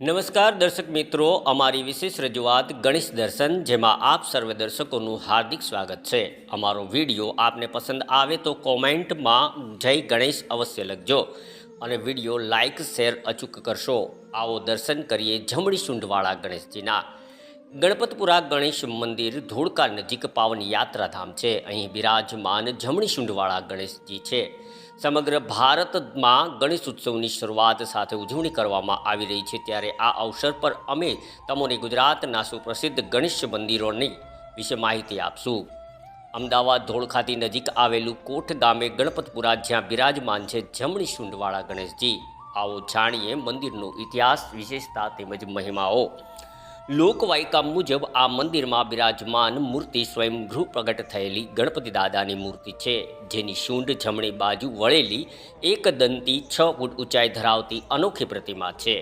નમસ્કાર દર્શક મિત્રો, અમારી વિશેષ રજૂઆત ગણેશ દર્શન, જેમાં આપ સર્વ દર્શકોનું હાર્દિક સ્વાગત છે. અમારો વીડિયો આપને પસંદ આવે તો કોમેન્ટમાં જય ગણેશ અવશ્ય લખજો અને વીડિયો લાઇક, શેર, અચૂક કરશો. આવો દર્શન કરીએ જમણી સુંઢવાળા ગણેશજીના. ગણપતપુરા ગણેશ મંદિર ધોળકા નજીક પાવન યાત્રાધામ છે. અહીં બિરાજમાન જમણી શુંઢવાળા ગણેશજી છે. સમગ્ર ભારતમાં ગણેશ ઉત્સવની શરૂઆત સાથે ઉજવણી કરવામાં આવી રહી છે. ત્યારે આ અવસર પર અમે તમને ગુજરાતના સુપ્રસિદ્ધ ગણેશ મંદિરોની વિશે માહિતી આપશું. અમદાવાદ ધોળખાથી નજીક આવેલું કોઠ ગામે ગણપતપુરા જ્યાં બિરાજમાન છે જમણી શુંઢવાળા ગણેશજી. આવો જાણીએ મંદિરનો ઇતિહાસ, વિશેષતા તેમજ મહિમાઓ. લોકવાયકા મુજબ આ મંદિરમાં બિરાજમાન મૂર્તિ સ્વયંભૂ પ્રગટ થયેલી ગણપતિ દાદાની મૂર્તિ છે, જેની શૂંઢ જમણી બાજુ વળેલી એક દંતી છ ફૂટ ઊંચાઈ ધરાવતી અનોખી પ્રતિમા છે.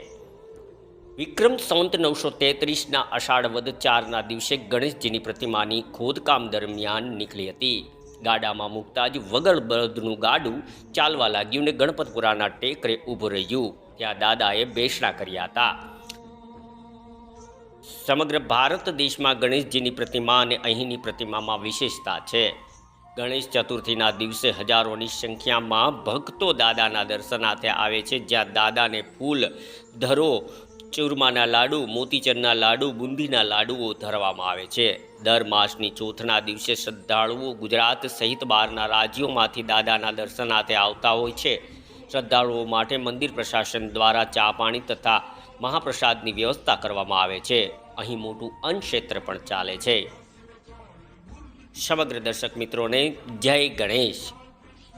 વિક્રમ સંત નવસો તેત્રીસના અષાઢ વદ ચારના દિવસે ગણેશજીની પ્રતિમાની ખોદકામ દરમિયાન નીકળી હતી. ગાડામાં મૂકતા જ વગર બળદનું ગાડું ચાલવા લાગ્યું ને ગણપતપુરાના ટેકરે ઊભું રહ્યું. ત્યાં દાદાએ બેસણા કર્યા હતા. સમગ્ર ભારત દેશમાં ગણેશજીની પ્રતિમા અને અહીંની પ્રતિમામાં વિશેષતા છે. ગણેશ ચતુર્થીના દિવસે હજારોની સંખ્યામાં ભક્તો દાદાના દર્શનાર્થે આવે છે, જ્યાં દાદાને ફૂલ, ધરો, ચૂરમાના લાડુ, મોતીચંદના લાડુ, બુંદીના લાડુઓ ધરવામાં આવે છે. દર માસની ચોથના દિવસે શ્રદ્ધાળુઓ ગુજરાત સહિત બહારના રાજ્યોમાંથી દાદાના દર્શનાર્થે આવતા હોય છે. શ્રદ્ધાળુઓ માટે મંદિર પ્રશાસન દ્વારા ચા પાણી તથા મહાપ્રસાદની વ્યવસ્થા કરવામાં આવે છે. અહીં મોટું અન્ન ક્ષેત્ર પણ ચાલે છે. સમગ્ર દર્શક મિત્રોને જય ગણેશ.